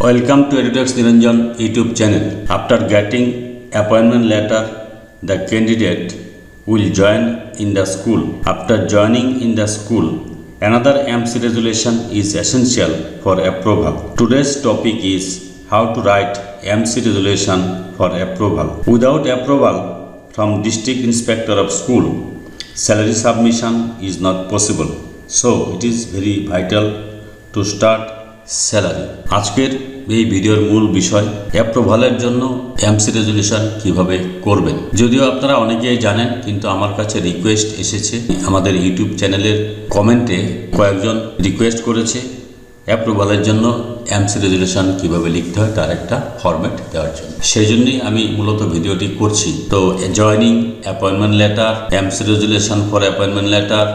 Welcome to Editex Niranjan YouTube channel. After getting appointment letter, the candidate will join in the school. After joining in the school, another MC resolution is essential for approval. Today's topic is how to write MC resolution for approval. Without approval from district inspector of school, salary submission is not possible. So it is very vital to start salary. আজকের এই ভিডিওর মূল বিষয় অ্যাপ্রুভালের জন্য MC resolution কীভাবে করবেন। যদিও আপনারা অনেকেই জানেন, কিন্তু আমার কাছে রিকোয়েস্ট এসেছে। আমাদের ইউটিউব চ্যানেলের কমেন্টে কয়েকজন রিকোয়েস্ট করেছে অ্যাপ্রুভালের জন্য এমসি রেজলিউশন কীভাবে লিখতে হয় তার একটা ফরম্যাট দেওয়ার জন্য। সেই জন্যই আমি মূলত ভিডিওটি করছি। তো joining appointment letter MC resolution for appointment letter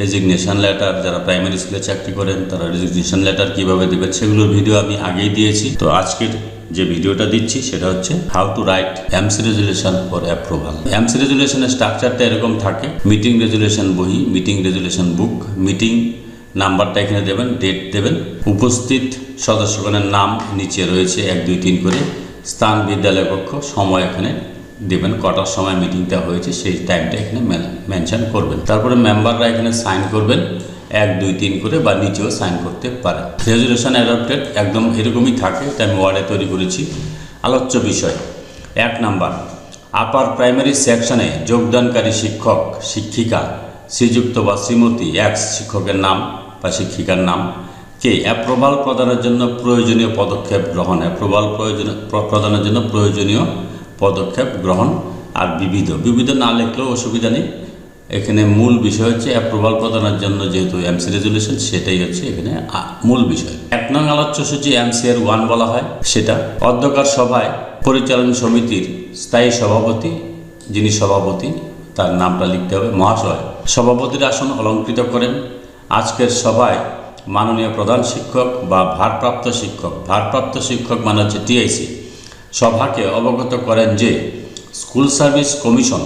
resignation letter যারা প্রাইমারি স্কুলে চাকরি করেন, তারা রেজিগনেশন লেটার কীভাবে দেবেন সেগুলোর ভিডিও আমি আগেই দিয়েছি। তো আজকের যে ভিডিওটা দিচ্ছি, সেটা হচ্ছে how to write MC resolution for approval MC রেজুলেশনের স্ট্রাকচারটা এরকম থাকে। মিটিং রেজুলেশন বই মিটিং রেজুলেশন বুক মিটিং নাম্বারটা এখানে দেবেন ডেট দেবেন। উপস্থিত সদস্যগণের নাম নিচে রয়েছে, এক, দুই, তিন করে। স্থান, বিদ্যালয় কক্ষ, সময় এখানে দেবেন, কটার সময় মিটিংটা হয়েছে, সেই টাইমটা এখানে মেনশন করবেন। তারপরে মেম্বাররা এখানে সাইন করবেন, এক, দুই, তিন করে বা নিচেও সাইন করতে পারে। রেজুলেশন অ্যাডপ্টেড একদম এরকমই থাকে, এটা আমি ওয়ার্ডে তৈরি করেছি। আলোচ্য বিষয়, এক নাম্বার আপার প্রাইমারি সেকশনে যোগদানকারী শিক্ষক, শিক্ষিকা, শ্রীযুক্ত বা শ্রীমতী, এক শিক্ষকের নাম বা শিক্ষিকার নাম। কে? অ্যাপ্রুভাল প্রদানের জন্য প্রয়োজনীয় পদক্ষেপ গ্রহণ অ্যাপ্রুভাল প্রয়োজন প্রদানের জন্য প্রয়োজনীয় পদক্ষেপ গ্রহণ আর বিবিধ। বিবিধ না লিখলেও অসুবিধা নেই। এখানে মূল বিষয় হচ্ছে অ্যাপ্রুভাল প্রদানের জন্য যেহেতু এমসি রেজুলেশন সেটাই হচ্ছে এখানে মূল বিষয়। এক নং আলোচ্য সূচি এমসি এর ওয়ান বলা হয়। সেটা অধ্যকার সভায় পরিচালন সমিতির স্থায়ী সভাপতি, যিনি সভাপতি, তার নামটা লিখতে হবে মহাশয়। সভাপতির আসন অলঙ্কৃত করেন। আজকের সভায় মাননীয় প্রধান শিক্ষক বা ভারপ্রাপ্ত শিক্ষক। ভারপ্রাপ্ত শিক্ষক মানে হচ্ছে টিআইসি সভাকে অবগত করেন যে স্কুল সার্ভিস কমিশন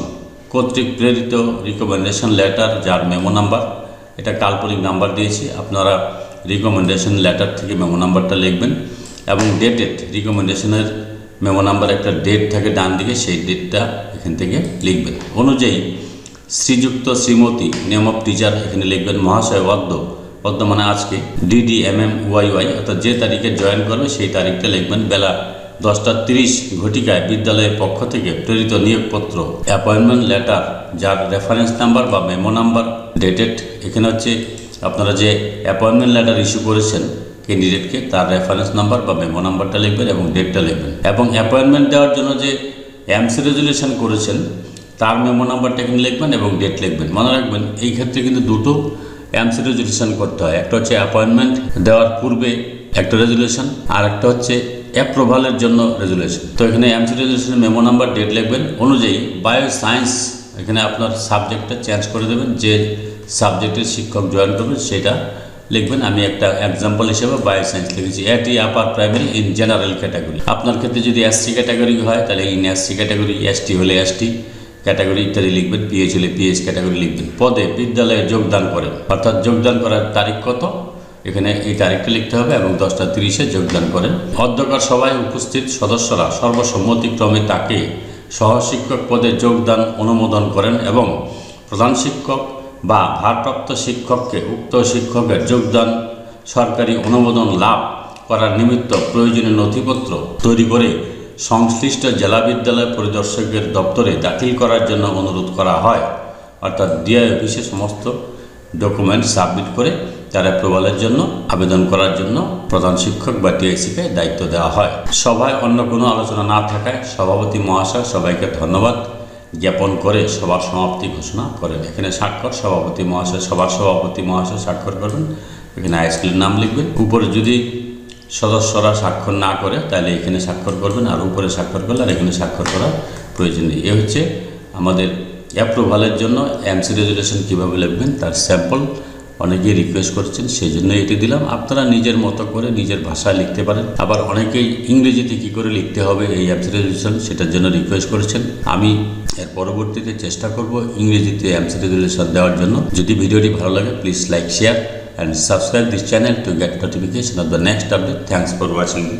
কর্তৃক প্রেরিত রিকমেন্ডেশন লেটার যার মেমো নাম্বার এটা কাল্পনিক নাম্বার দিয়েছি। আপনারা রিকমেন্ডেশন লেটার থেকে মেমো নাম্বারটা লিখবেন এবং ডেটেড রিকমেন্ডেশনের মেমো নাম্বার একটা ডেট থাকে ডান দিকে, সেই ডেটটা এখান থেকে লিখবেন। অনুযায়ী শ্রীযুক্ত শ্রীমতী নেম অফ টিচার এখানে লিখবেন, মহাশয় অদ্য অদ্য মানে আজকে DD M M Y Y অর্থাৎ যে তারিখে জয়েন করবে, সেই তারিখটা লিখবেন, বেলা দশটা তিরিশ ঘটিকায় বিদ্যালয়ের পক্ষ থেকে প্রেরিত নিয়োগপত্র অ্যাপয়েন্টমেন্ট লেটার যার রেফারেন্স নাম্বার বা মেমো নাম্বার ডেটেড এখানে হচ্ছে আপনারা যে অ্যাপয়েন্টমেন্ট লেটার ইস্যু করেছেন ক্যান্ডিডেটকে তার রেফারেন্স নাম্বার বা মেমো নাম্বারটা লিখবেন এবং ডেটটা লিখবেন। এবং অ্যাপয়েন্টমেন্ট দেওয়ার জন্য যে এমসি রেজুলেশন করেছেন, তার মেমো নাম্বারটা এখানে লিখবেন এবং ডেট লিখবেন। মনে রাখবেন, এই ক্ষেত্রে কিন্তু দুটো এমসি রেজুলেশন করতে হয়। একটা হচ্ছে অ্যাপয়েন্টমেন্ট দেওয়ার পূর্বে একটা রেজুলেশন আর একটা হচ্ছে অ্যাপ্রুভালের জন্য রেজুলেশন তো এখানে এমসি রেজুলেশনের মেমো নাম্বার ডেট লিখবেন। অনুযায়ী বায়ো সায়েন্স এখানে আপনার সাবজেক্টটা চেঞ্জ করে দেবেন। যে সাবজেক্টের শিক্ষক জয়েন করবেন, সেটা লিখবেন। আমি একটা এক্সাম্পল হিসেবে বায়ো সায়েন্স লিখেছি। এটি upper primary in general category আপনার ক্ষেত্রে যদি এসসি ক্যাটাগরি হয়, তাহলে ইন এসসি ক্যাটাগরি এসটি হলে এসটি ক্যাটাগরি ইত্যাদি লিখবেন। পিএইচ হলে পিএইচ ক্যাটাগরি লিখবেন। পদে বিদ্যালয়ে যোগদান করেন। অর্থাৎ যোগদান করার তারিখ কত? এখানে এই তারিখটা লিখতে হবে এবং দশটা তিরিশে যোগদান করেন। অধ্যকার সভায় উপস্থিত সদস্যরা সর্বসম্মতিক্রমে তাকে সহশিক্ষক পদে যোগদান অনুমোদন করেন এবং প্রধান শিক্ষক বা ভারপ্রাপ্ত শিক্ষককে উক্ত শিক্ষকের যোগদান, সরকারি অনুমোদন লাভ করার নিমিত্ত প্রয়োজনীয় নথিপত্র তৈরি করে সংশ্লিষ্ট জেলা বিদ্যালয় পরিদর্শকের দপ্তরে দাখিল করার জন্য অনুরোধ করা হয়। অর্থাৎ ডিআই অফিসে সমস্ত ডকুমেন্ট সাবমিট করে তার অ্যাপ্রুভালের জন্য, আবেদন করার জন্য প্রধান শিক্ষক বা টিআইসিকে দায়িত্ব দেওয়া হয়। সভায় অন্য কোনো আলোচনা না থাকায় সভাপতি মহাশয় সবাইকে ধন্যবাদ জ্ঞাপন করে সবার সমাপ্তি ঘোষণা করেন। এখানে স্বাক্ষর, সভাপতি মহাশয় সবার সভাপতি মহাশয় স্বাক্ষর করবেন। এখানে হাই স্কুলের নাম লিখবেন। উপরে যদি সদস্যরা স্বাক্ষর না করে, তাহলে এখানে স্বাক্ষর করবেন আর উপরে স্বাক্ষর করলে আর এখানে স্বাক্ষর করার প্রয়োজন নেই। এ হচ্ছে আমাদের অ্যাপ্রুভালের জন্য এমসি রেজুলেশন কীভাবে লিখবেন, তার স্যাম্পল অনেকেই রিকোয়েস্ট করছেন সেই জন্য এটি দিলাম আপনারা নিজের মতো করে নিজের ভাষায় লিখতে পারেন আবার অনেকেই ইংরেজিতে কী করে লিখতে হবে এই এমসি রেজুলেশন সেটার জন্য রিকোয়েস্ট করেছেন আমি এর পরবর্তীতে চেষ্টা করব ইংরেজিতে এমসি রেজুলেশন দেওয়ার জন্য যদি ভিডিওটি ভালো লাগে please like share and subscribe this channel to get notification of the next update. Thanks for watching.